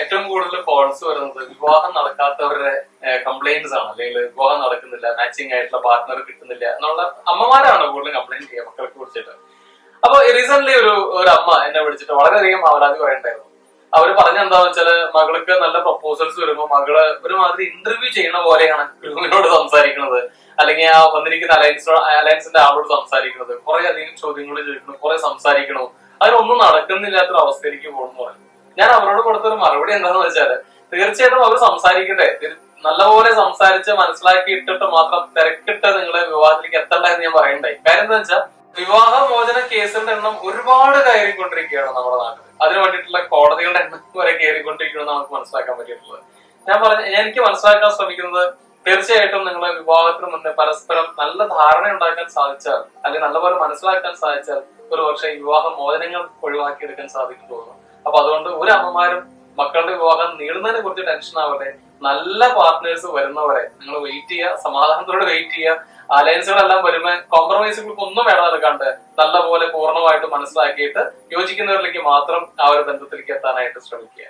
ഏറ്റവും കൂടുതൽ കോൾസ് വരുന്നത് വിവാഹം നടക്കാത്തവരുടെ കംപ്ലൈന്റ്സ് ആണ്. അല്ലെങ്കിൽ വിവാഹം നടക്കുന്നില്ല മാച്ചിങ് ആയിട്ടുള്ള പാർട്ട്ണർ കിട്ടുന്നില്ല എന്നുള്ള അമ്മമാരാണ് കൂടുതലും കംപ്ലൈന്റ് ചെയ്യുക മക്കൾക്ക് കുറിച്ചിട്ട് അപ്പൊ റീസെന്റ് ഒരു ഒരു അമ്മ എന്നെ വിളിച്ചിട്ട് വളരെയധികം അവരാതി പറയണ്ടായിരുന്നു. അവർ പറഞ്ഞ എന്താന്ന് വെച്ചാൽ മകൾക്ക് നല്ല പ്രപ്പോസൽസ് വരുമ്പോ മകൾ ഒരുമാതിരി ഇന്റർവ്യൂ ചെയ്യുന്ന പോലെയാണ് ഗ്രൂമിനോട് സംസാരിക്കുന്നത്. അല്ലെങ്കിൽ ആ വന്നിരിക്കുന്ന അലയൻസ് അലയൻസിന്റെ ആളോട് സംസാരിക്കുന്നത്. കുറെ അധികം ചോദ്യങ്ങൾ ചോദിക്കണം കുറെ സംസാരിക്കണു അതിനൊന്നും നടക്കുന്നില്ലാത്തൊരു അവസ്ഥയിലേക്ക് പോകുന്നു പറഞ്ഞു. ഞാൻ അവരോട് കൊടുത്തൊരു മറുപടി എന്താണെന്ന് വെച്ചാൽ തീർച്ചയായിട്ടും അവർ സംസാരിക്കട്ടെ. നല്ലപോലെ സംസാരിച്ച് മനസ്സിലാക്കി ഇട്ടിട്ട് മാത്രം തിരക്കിട്ട് നിങ്ങളെ വിവാഹത്തിലേക്ക് എത്തണ്ട എന്ന് ഞാൻ പറയണ്ടായി കാര്യം എന്താ വെച്ചാൽ വിവാഹ മോചന കേസുകളുടെ എണ്ണം ഒരുപാട് കയറിക്കൊണ്ടിരിക്കുകയാണ് നമ്മുടെ നാട്ടിൽ അതിന് വേണ്ടിയിട്ടുള്ള കോടതികളുടെ എണ്ണം വരെ കയറിക്കൊണ്ടിരിക്കുകയാണ് നമുക്ക് മനസ്സിലാക്കാൻ പറ്റിയിട്ടുള്ളത്. ഞാൻ പറഞ്ഞ എനിക്ക് മനസ്സിലാക്കാൻ ശ്രമിക്കുന്നത് തീർച്ചയായിട്ടും നിങ്ങളെ വിവാഹത്തിന് മുന്നേ പരസ്പരം നല്ല ധാരണ ഉണ്ടാക്കാൻ സാധിച്ചാൽ അല്ലെങ്കിൽ നല്ലപോലെ മനസ്സിലാക്കാൻ സാധിച്ചാൽ ഒരു പക്ഷേ വിവാഹ മോചനങ്ങൾ ഒഴിവാക്കിയെടുക്കാൻ സാധിക്കും തോന്നുന്നു. അപ്പൊ അതുകൊണ്ട് ഒരു അമ്മമാരും മക്കളുടെ വിവാഹം നീളുന്നതിനെ കുറിച്ച് ടെൻഷൻ ആവട്ടെ നല്ല പാർട്ട്നേഴ്സ് വരുന്നവരെ നിങ്ങൾ വെയിറ്റ് ചെയ്യുക സമാധാനത്തോടെ വെയിറ്റ് ചെയ്യുക. അലയൻസുകളെല്ലാം വരുമ്പോൾ കോംപ്രമൈസുകൾക്ക് ഒന്നും വേണമെടുക്കാണ്ട് നല്ലപോലെ പൂർണമായിട്ട് മനസ്സിലാക്കിയിട്ട് യോജിക്കുന്നവരിലേക്ക് മാത്രം ആ ഒരു ബന്ധത്തിലേക്ക് എത്താനായിട്ട് ശ്രമിക്കുക.